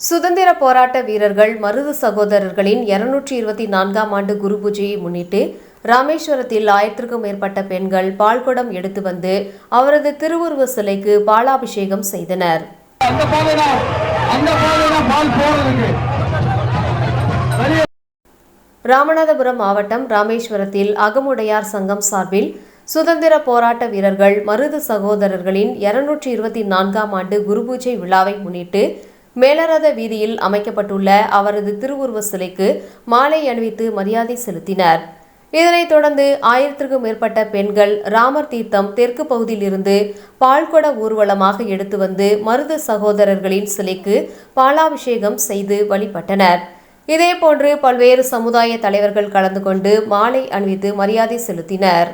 சுதந்திர போராட்ட வீரர்கள் மருது சகோதரர்களின் இருநூற்றி இருபத்தி நான்காம் ஆண்டு குரு பூஜையை முன்னிட்டு ராமேஸ்வரத்தில் ஆயிரத்திற்கும் மேற்பட்ட பெண்கள் பால்குடம் எடுத்து வந்து அவரது திருவுருவ சிலைக்கு பாலாபிஷேகம் செய்தனர். ராமநாதபுரம் மாவட்டம் ராமேஸ்வரத்தில் அகமுடையார் சங்கம் சார்பில் சுதந்திர போராட்ட வீரர்கள் மருது சகோதரர்களின் இருநூற்றி இருபத்தி நான்காம் ஆண்டு குருபூஜை விழாவை முன்னிட்டு மேலரத வீதியில் அமைக்கப்பட்டுள்ள அவரது திருவுருவ சிலைக்கு மாலை அணிவித்து மரியாதை செலுத்தினர். இதனைத் தொடர்ந்து ஆயிரத்திற்கும் மேற்பட்ட பெண்கள் ராமர் தீர்த்தம் தெற்கு பகுதியிலிருந்து பால்குட ஊர்வலமாக எடுத்து வந்து மருது சகோதரர்களின் சிலைக்கு பாலாபிஷேகம் செய்து வழிபட்டனர். இதேபோன்று பல்வேறு சமுதாய தலைவர்கள் கலந்து கொண்டு மாலை அணிவித்து மரியாதை செலுத்தினர்.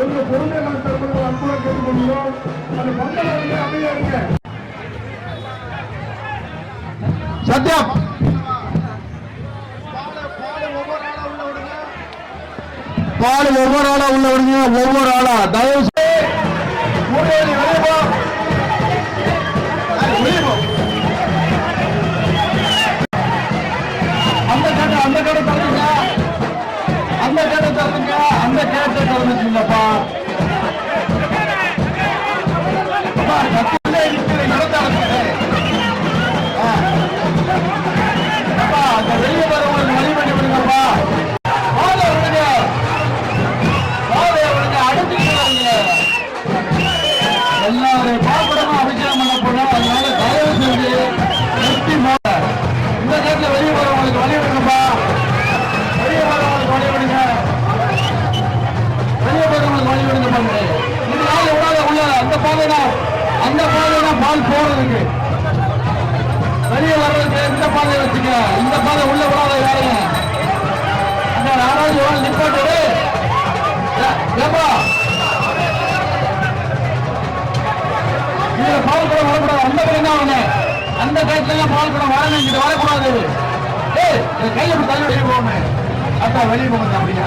கொஞ்சம் பொருளை நான் தரப்படுற அன்புடன் கேட்டுக்கொள்கிறோம். அந்த பந்தல வந்து அமைதியா இருங்க சத்யம். பால் ஒவ்வொரு ஆளா உள்ள விடுங்க ஒவ்வொரு ஆளா தயவு. அந்த கேட்டை அந்த கேட்டை தள்ளுங்க. அந்த கேட்டை தள்ளுங்க. அந்த கேட்டை தள்ளுச்சுல்லப்பா எல்லாரும் பாப்படமா அபிஷேகம் பண்ண போறோம். அதனால தயவு செஞ்சு நிறுத்தி போங்க இந்த நேரத்தில் வெளியே வரவங்களுக்கு வழி விடுங்கப்பா வெளியே வரவங்களுக்கு வழி விடுங்க. வெளியே வரவங்களுக்கு வழி விடுங்க பாருங்க இது நாள் உள்ள அந்த பாதைனா அந்த பாதைனா பால் போறதுக்கு. வெளியே வர்றதுக்கு இந்த பாதையை வச்சுக்க. இந்த பாதை உள்ள விடாத யாருங்க? அந்த யாராவது ஒரு நிப்பாட்டு. ஏப்பா. வரக்கூடாது அந்த பக்கம் கைத்துல பால் கூட வரணும் இங்க வரக்கூடாது. கையில இந்த தள்ளி போகணும் அத்தா வெளியே போகணும் அப்படின்னா